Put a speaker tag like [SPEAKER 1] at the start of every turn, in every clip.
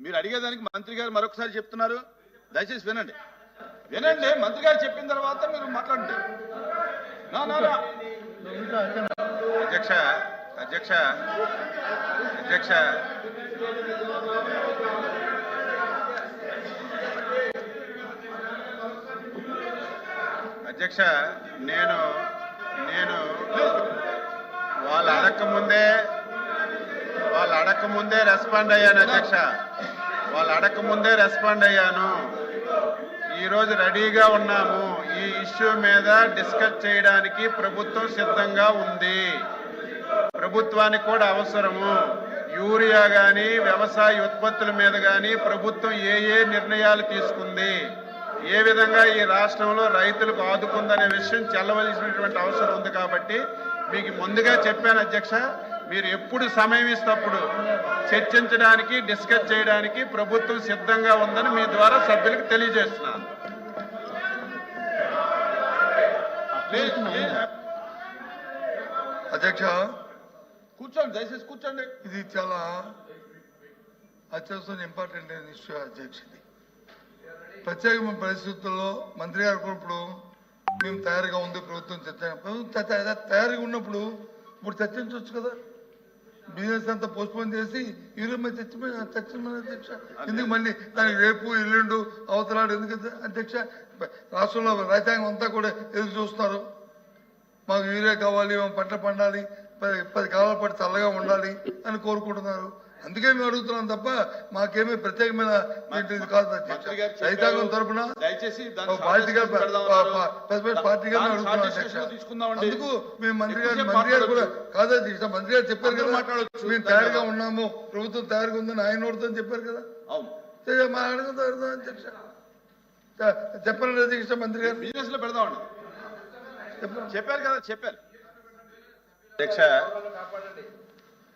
[SPEAKER 1] మీరు అడిగేదానికి మంత్రి గారు మరొకసారి చెప్తున్నారు. దయచేసి వినండి. వినండి మంత్రి గారు చెప్పిన తర్వాత మీరు మాట్లాడండి. నా, నా, నా.
[SPEAKER 2] అధ్యక్ష అధ్యక్ష అధ్యక్ష. అధ్యక్ష నేను నేను వాళ్ళు అడక్క ముందే వాళ్ళు అడక్క ముందే రెస్పాండ్ అయ్యాను అధ్యక్ష. వాళ్ళు అడగముందే ముందే రెస్పాండ్ అయ్యాను. ఈరోజు రెడీగా ఉన్నాము. ఈ ఇష్యూ మీద డిస్కస్ చేయడానికి ప్రభుత్వం సిద్ధంగా ఉంది. ప్రభుత్వానికి కూడా అవసరము. యూరియా కానీ వ్యవసాయ ఉత్పత్తుల మీద కానీ ప్రభుత్వం ఏ ఏ నిర్ణయాలు తీసుకుంది? ఏ విధంగా ఈ రాష్ట్రంలో రైతులకు ఆదుకుందనే విషయం చెల్లవలసినటువంటి అవసరం ఉంది కాబట్టి మీకు ముందుగా చెప్పాను అధ్యక్ష. మీరు ఎప్పుడు సమయం ఇస్తప్పుడు చర్చించడానికి డిస్కస్ చేయడానికి ప్రభుత్వం సిద్ధంగా ఉందని మీ ద్వారా సభ్యులకు తెలియజేస్తున్నాను.
[SPEAKER 3] అధ్యక్ష.
[SPEAKER 1] కూర్చోండి దయచేసి కూర్చోండి.
[SPEAKER 3] ఇది చాలా అత్యవసరం ఇంపార్టెంట్ అయిన ఇష్యూ అధ్యక్ష ఇది. ప్రత్యేకమైన పరిస్థితుల్లో మంత్రి గారు కూడా ఇప్పుడు మేము తయారుగా ఉంది ప్రభుత్వం చర్చ ప్రభుత్వం తయారుగా ఉన్నప్పుడు ఇప్పుడు చర్చించవచ్చు కదా? బిజినెస్ అంతా పోస్ట్పోన్ చేసి ఈరోజు మీద చర్చ చర్చమని అధ్యక్ష ఎందుకు మళ్ళీ దానికి రేపు ఎల్లుండు అవతలాడు ఎందుకు అధ్యక్ష? రాష్ట్రంలో రైతాంగం అంతా కూడా ఎదురు చూస్తున్నారు. మాకు యూరియా కావాలి మాకు పంట పండాలి పది పది కాలాల పాటు చల్లగా ఉండాలి అని కోరుకుంటున్నారు. అందుకే మేము అడుగుతున్నాం తప్ప మాకేమీ ప్రత్యేకమైన ఇది కాదు. రైతాంగం తరపున
[SPEAKER 1] దయచేసి దాన్ని
[SPEAKER 3] ఒక పార్టీగా పార్టీగా అడుగుతున్నాం. అందుకు మేము మంత్రి గారు మంత్రి గారు కూడా. కాదు మంత్రి గారు చెప్పారు కదా
[SPEAKER 1] మాట్లాడొచ్చు.
[SPEAKER 3] మేము తయారుగా ఉన్నాము. ప్రభుత్వం తయారుగా ఉందని ఆయన నోడుతో చెప్పారు కదా. మా అడుగుతాం అడుగుతాం అధ్యక్ష. చె- చెప్పండి అధ్యక్ష మంత్రి గారు.
[SPEAKER 1] బిజినెస్లో పెడదామండి. చెప్పారు కదా చెప్పారు.
[SPEAKER 2] అధ్యక్ష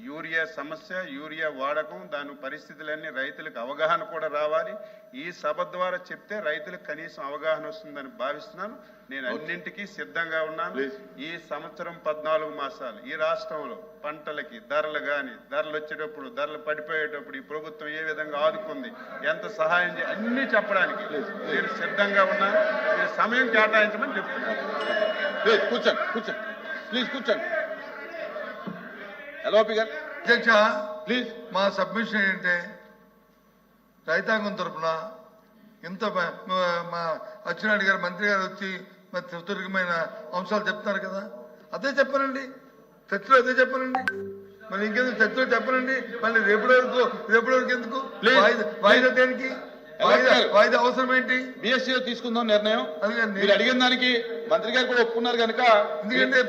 [SPEAKER 2] యూరియా సమస్య యూరియా వాడకం దాని పరిస్థితులన్నీ రైతులకు అవగాహన కూడా రావాలి. ఈ సభ ద్వారా చెప్తే రైతులకు కనీసం అవగాహన వస్తుందని భావిస్తున్నాను. నేను అన్నింటికీ సిద్ధంగా ఉన్నాను. ఈ సంవత్సరం పద్నాలుగు మాసాలు. ఈ రాష్ట్రంలో పంటలకి ధరలు కానీ ధరలు వచ్చేటప్పుడు ధరలు పడిపోయేటప్పుడు ఈ ప్రభుత్వం ఏ విధంగా ఆదుకుంది ఎంత సహాయం చే అన్నీ చెప్పడానికి నేను సిద్ధంగా ఉన్నాను. మీరు సమయం కేటాయించమని చెప్తున్నాను.
[SPEAKER 1] కూర్చోండి కూర్చోండి. ప్లీజ్ కూర్చోండి. ఎల్ఓపి గారు
[SPEAKER 3] అధ్యక్ష
[SPEAKER 1] ప్లీజ్
[SPEAKER 3] మా సబ్మిషన్ ఏంటంటే రైతాంగం తరపున ఇంత మ- అచ్చెన్నాయుడు గారు మంత్రి గారు వచ్చి మరి సుదీర్ఘమైన అంశాలు చెప్తున్నారు కదా. అదే చెప్పనండి. చర్చలో అదే చెప్పనండి. మరి ఇంకెందుకు చర్చలో చెప్పనండి? మళ్ళీ రేపటి వరకు రేపటి వరకు ఎందుకు. వాయిదా దేనికి? వాయిదా అవసరం ఏంటి
[SPEAKER 1] బిఎస్సీలో తీసుకుందాం నిర్ణయం. అడిగిన దానికి మంత్రి గారు కూడా ఒప్పుకున్నారు కనుక
[SPEAKER 3] ఎందుకంటే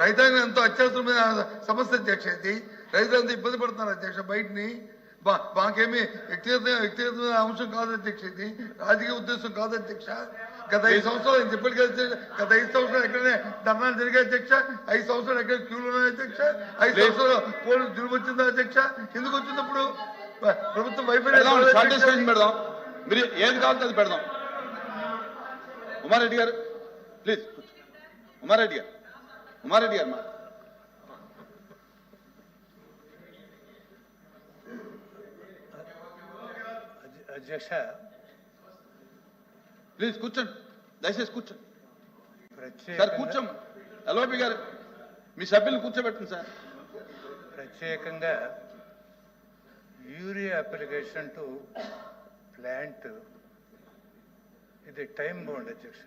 [SPEAKER 3] రైతాంగం ఎంతో అత్యవసరమైన సమస్య అధ్యక్ష ఇది. రైతులంతా ఇబ్బంది పడుతున్నారు అధ్యక్ష బయటని. బా- మాకేమీ వ్యక్తిగత వ్యక్తిగతమైన అంశం కాదు అధ్యక్ష ఇది. రాజకీయ ఉద్దేశం కాదు అధ్యక్ష. గత ఐదు సంవత్సరాలు నేను కదా గత ఐదు సంవత్సరాలు ఎక్కడనే ధర్నాలు జరిగాయి అధ్యక్ష? ఐదు సంవత్సరాలు ఎక్కడ క్యూలు ఉన్నాయి అధ్యక్ష? ఐదు సంవత్సరాలు పోలీసు జులుము వచ్చిందా అధ్యక్ష? ఎందుకు వచ్చినప్పుడు ప్రభుత్వం వైఫల్యం
[SPEAKER 1] పెడదాం. మీరు ఏది కావాలంటే అది పెడదాం. ఉమారెడ్డి గారు. ప్లీజ్ ఉమారెడ్డి గారు. ఉమారెడ్డి గారు మా
[SPEAKER 4] అధ్యక్ష
[SPEAKER 1] ప్లీజ్ కూర్చోండి. దయచేసి కూర్చోండి. సార్ కూర్చోండి. ఎల్ఓపి గారు. మీ సభ్యులను కూర్చోబెట్టండి సార్.
[SPEAKER 4] ప్రత్యేకంగా యూరియా అప్లికేషన్ టు ప్లాంట్. ఇది టైం బౌండ్ అధ్యక్ష.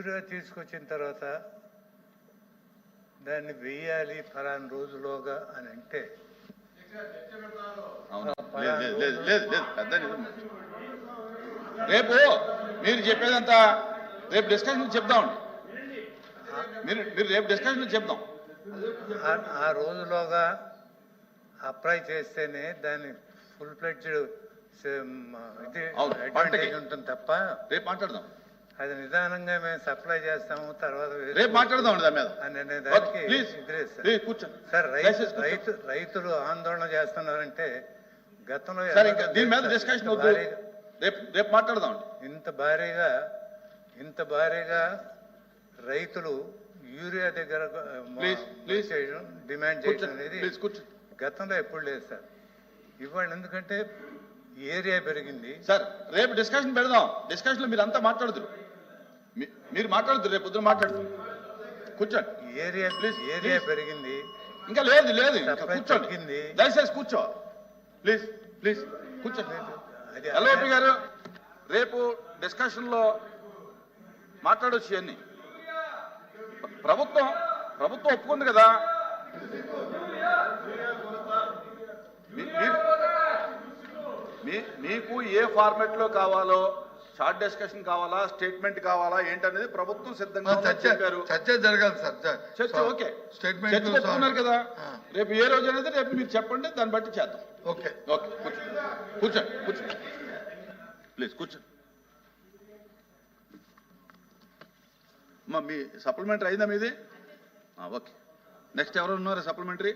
[SPEAKER 4] యూరియా తీసుకొచ్చిన తర్వాత దాన్ని వెయ్యాలి ఫలానా రోజులోగా అని అంటే
[SPEAKER 1] లేదు లేదు లేదు పెద్ద రేపు మీరు చెప్పేదంతా రేపు డిస్కషన్ చెప్దాం. మీరు మీరు రేపు డిస్కషన్ చెప్దాం.
[SPEAKER 4] ఆ- రోజులోగా అప్లై చేస్తేనే దాన్ని ఫుల్ ఫ్లెడ్జ్డ్ ఇది. ఉంటుంది తప్ప
[SPEAKER 1] రేపు మాట్లాడదాం.
[SPEAKER 4] అది నిదానంగా మేము సప్లై చేస్తాము తర్వాత
[SPEAKER 1] రేపు మాట్లాడదాం దాని మీద.
[SPEAKER 4] దానికి
[SPEAKER 1] ప్లీజ్
[SPEAKER 4] సార్.
[SPEAKER 1] ప్లీజ్ కూర్చోండి.
[SPEAKER 4] సార్ రైతు. రైతు రైతులు ఆందోళన చేస్తున్నారంటే గతంలో
[SPEAKER 1] దీని మీద డిస్కషన్ రేపు రేపు మాట్లాడదాం
[SPEAKER 4] ఇంత భారీగా ఇంత భారీగా రైతులు యూరియా దగ్గర. చేయడం డిమాండ్ చేయడం అనేది గతంలో ఎప్పుడు లేదు సార్. ఇవాళ ఎందుకంటే ఏరియా పెరిగింది.
[SPEAKER 1] సార్ రేపు డిస్కషన్ పెడదాం. డిస్కషన్లో మీరు అంతా మాట్లాడుతురు మీ- మీరు మాట్లాడుతురు రేపు పొద్దున మాట్లాడుతురు కూర్చోండి.
[SPEAKER 4] Area
[SPEAKER 1] Please,
[SPEAKER 4] area. పెరిగింది.
[SPEAKER 1] ఇంకా లేదు లేదు. కూర్చోండి. దయచేసి కూర్చో. Please please. కూర్చోండి.
[SPEAKER 4] అది
[SPEAKER 1] ఎల్ఓపి గారు. రేపు డిస్కషన్లో మాట్లాడొచ్చు అన్ని ప్రభుత్వం ప్రభుత్వం ఒప్పుకుంది కదా. మీకు ఏ ఫార్మెట్లో కావాలో షార్ట్ డిస్కషన్ కావాలా స్టేట్మెంట్ కావాలా ఏంటనేది ప్రభుత్వం సిద్ధంగా చెప్పారు.
[SPEAKER 3] చర్చ జరగాలి సార్
[SPEAKER 1] చర్చ. ఓకే.
[SPEAKER 3] స్టేట్మెంట్
[SPEAKER 1] చర్చ పెట్టుకున్నారు కదా. రేపు ఏ రోజు అనేది రేపు మీరు చెప్పండి దాన్ని బట్టి చేద్దాం.
[SPEAKER 3] ఓకే.
[SPEAKER 1] ఓకే కూర్చోండి. కూర్చోండి కూర్చోండి. ప్లీజ్ కూర్చోండి. మీ సప్లిమెంటరీ అయిందా మీది? ఓకే. నెక్స్ట్ ఎవరు ఉన్నారు సప్లిమెంటరీ?